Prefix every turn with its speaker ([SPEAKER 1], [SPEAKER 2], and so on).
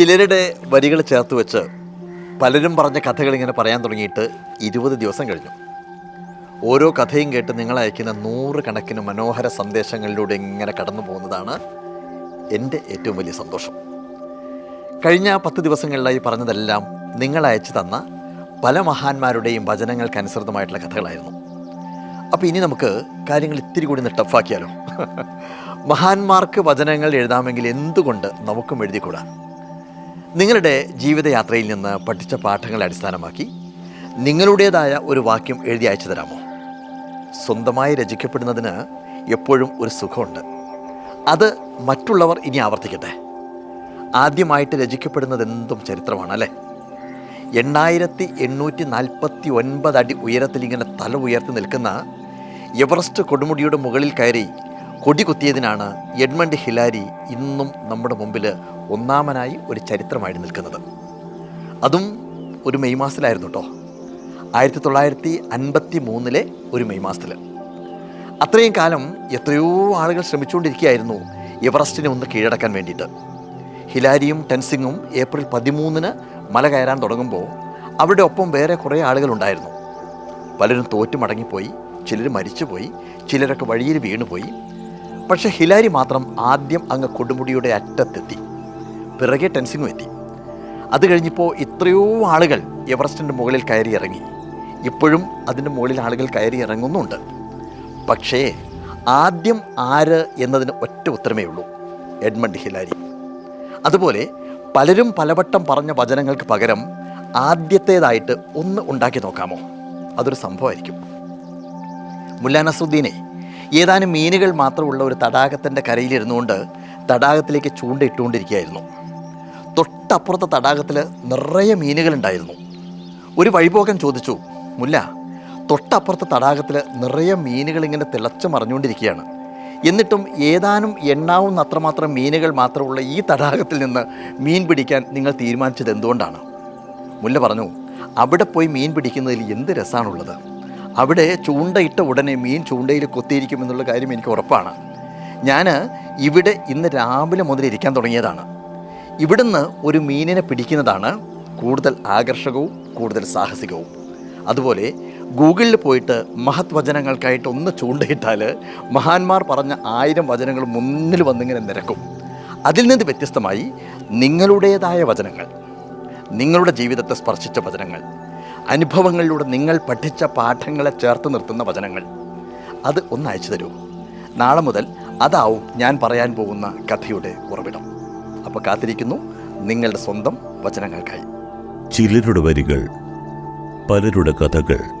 [SPEAKER 1] ചിലരുടെ വരികൾ ചേർത്ത് വെച്ച് പലരും പറഞ്ഞ കഥകൾ ഇങ്ങനെ പറയാൻ തുടങ്ങിയിട്ട് ഇരുപത് ദിവസം കഴിഞ്ഞു. ഓരോ കഥയും കേട്ട് നിങ്ങൾ അയക്കുന്ന നൂറുകണക്കിന് മനോഹര സന്ദേശങ്ങളിലൂടെ ഇങ്ങനെ കടന്നു പോകുന്നതാണ് എന്റെ ഏറ്റവും വലിയ സന്തോഷം. കഴിഞ്ഞ പത്ത് ദിവസങ്ങളിലായി പറഞ്ഞതെല്ലാം നിങ്ങൾ അയച്ചു തന്ന പല മഹാന്മാരുടെയും വചനങ്ങൾക്കനുസൃതമായിട്ടുള്ള കഥകളായിരുന്നു. അപ്പോൾ ഇനി നമുക്ക് കാര്യങ്ങൾ ഇത്തിരി കൂടി ഒന്ന് ടഫാക്കിയാലോ? മഹാന്മാർക്ക് വചനങ്ങൾ എഴുതാമെങ്കിൽ എന്തുകൊണ്ട് നമുക്കും എഴുതിക്കൂടാ? നിങ്ങളുടെ ജീവിതയാത്രയിൽ നിന്ന് പഠിച്ച പാഠങ്ങളെ അടിസ്ഥാനമാക്കി നിങ്ങളുടേതായ ഒരു വാക്യം എഴുതി അയച്ചു തരാമോ? സ്വന്തമായി രചിക്കപ്പെടുന്നതിന് എപ്പോഴും ഒരു സുഖമുണ്ട്. അത് മറ്റുള്ളവർ ഇനി ആവർത്തിക്കട്ടെ. ആദ്യമായിട്ട് രചിക്കപ്പെടുന്നത് എന്തും ചരിത്രമാണ് അല്ലേ? എണ്ണായിരത്തി എണ്ണൂറ്റി നാൽപ്പത്തി ഒൻപത് അടി ഉയരത്തിൽ ഇങ്ങനെ തല ഉയർത്തി നിൽക്കുന്ന എവറസ്റ്റ് കൊടുമുടിയുടെ മുകളിൽ കയറി കൊടി കുത്തിയതിനാണ് എഡ്മണ്ട് ഹിലാരി ഇന്നും നമ്മുടെ മുമ്പിൽ ഒന്നാമനായി ഒരു ചരിത്രമായി നിൽക്കുന്നത്. അതും ഒരു മെയ് മാസത്തിലായിരുന്നു കേട്ടോ ആയിരത്തി തൊള്ളായിരത്തി അൻപത്തി മൂന്നിലെ ഒരു മെയ് മാസത്തിൽ അത്രയും കാലം എത്രയോ ആളുകൾ ശ്രമിച്ചുകൊണ്ടിരിക്കുകയായിരുന്നു എവറസ്റ്റിനെ ഒന്ന് കീഴടക്കാൻ വേണ്ടിയിട്ട്. ഹിലാരിയും ടെൻസിങ്ങും ഏപ്രിൽ പതിമൂന്നിന് മല കയറാൻ തുടങ്ങുമ്പോൾ അവരുടെ ഒപ്പം വേറെ കുറേ ആളുകളുണ്ടായിരുന്നു. പലരും തോറ്റു മടങ്ങിപ്പോയി ചിലർ മരിച്ചുപോയി ചിലരൊക്കെ വഴിയിൽ വീണുപോയി പക്ഷേ ഹിലാരി മാത്രം ആദ്യം അങ്ങ് കൊടുമുടിയുടെ അറ്റത്തെത്തി. പിറകെ ടെൻസിങ്ങും എത്തി. അത് കഴിഞ്ഞപ്പോൾ എത്രയോ ആളുകൾ എവറസ്റ്റിന്റെ മുകളിൽ കയറി ഇറങ്ങി. ഇപ്പോഴും അതിന്റെ മുകളിൽ ആളുകൾ കയറി ഇറങ്ങുന്നുണ്ട്. പക്ഷേ ആദ്യം ആര് എന്നതിന് ഒറ്റ ഉത്തരമേ ഉള്ളൂ. Edmund Hillary. അതുപോലെ പലരും പലവട്ടം പറഞ്ഞ വചനങ്ങൾക്ക് പകരം ആദ്യത്തേതായിട്ട് ഒന്ന് ഉണ്ടാക്കി നോക്കാമോ? അതൊരു സംഭവമായിരിക്കും. മുല്ല നസുദ്ദീനെ ഏതാനും മീനുകൾ മാത്രമുള്ള ഒരു തടാകത്തിന്റെ കരയിലിരുന്നുകൊണ്ട് തടാകത്തിലേക്ക് ചൂണ്ടയിട്ടുകൊണ്ടിരിക്കുകയായിരുന്നു. തൊട്ടപ്പുറത്തെ തടാകത്തിൽ നിറയെ മീനുകളുണ്ടായിരുന്നു. ഒരു വഴിപോക്കൻ ചോദിച്ചു മുല്ല തൊട്ടപ്പുറത്തെ തടാകത്തിൽ നിറയെ മീനുകൾ ഇങ്ങനെ തിളച്ചു മറിഞ്ഞുകൊണ്ടിരിക്കുകയാണ്. എന്നിട്ടും ഏതാനും എണ്ണാവുന്ന അത്രമാത്രം മീനുകൾ മാത്രമുള്ള ഈ തടാകത്തിൽ നിന്ന് മീൻ പിടിക്കാൻ നിങ്ങൾ തീരുമാനിച്ചത് എന്തുകൊണ്ടാണ്? മുല്ല പറഞ്ഞു അവിടെ പോയി മീൻ പിടിക്കുന്നതിൽ എന്ത് രസമാണുള്ളത് അവിടെ ചൂണ്ടയിട്ട ഉടനെ മീൻ ചൂണ്ടയിൽ കൊത്തിയിരിക്കുമെന്നുള്ള കാര്യം എനിക്ക് ഉറപ്പാണ്. ഞാൻ ഇവിടെ ഇന്ന് രാവിലെ മുതൽ ഇരിക്കാൻ തുടങ്ങിയതാണ്. ഇവിടുന്ന് ഒരു മീനിനെ പിടിക്കുന്നതാണ് കൂടുതൽ ആകർഷകവും കൂടുതൽ സാഹസികവും. അതുപോലെ ഗൂഗിളിൽ പോയിട്ട് മഹത് വചനങ്ങൾക്കായിട്ട് ഒന്ന് ചൂണ്ടയിട്ടാൽ മഹാന്മാർ പറഞ്ഞ ആയിരം വചനങ്ങൾ മുന്നിൽ വന്നിങ്ങനെ നിരക്കും. അതിൽ നിന്ന് വ്യത്യസ്തമായി നിങ്ങളുടേതായ വചനങ്ങൾ നിങ്ങളുടെ ജീവിതത്തെ സ്പർശിച്ച വചനങ്ങൾ അനുഭവങ്ങളിലൂടെ നിങ്ങൾ പഠിച്ച പാഠങ്ങളെ ചേർത്ത് നിർത്തുന്ന വചനങ്ങൾ. അത് ഒന്ന് അയച്ചു തരൂ. നാളെ മുതൽ അതാവും ഞാൻ പറയാൻ പോകുന്ന കഥയുടെ ഉറവിടം. അപ്പോൾ കാത്തിരിക്കുന്നു. നിങ്ങളുടെ സ്വന്തം വചനങ്ങൾക്കായി.
[SPEAKER 2] ചിലരുടെ വരികൾ പലരുടെ കഥകൾ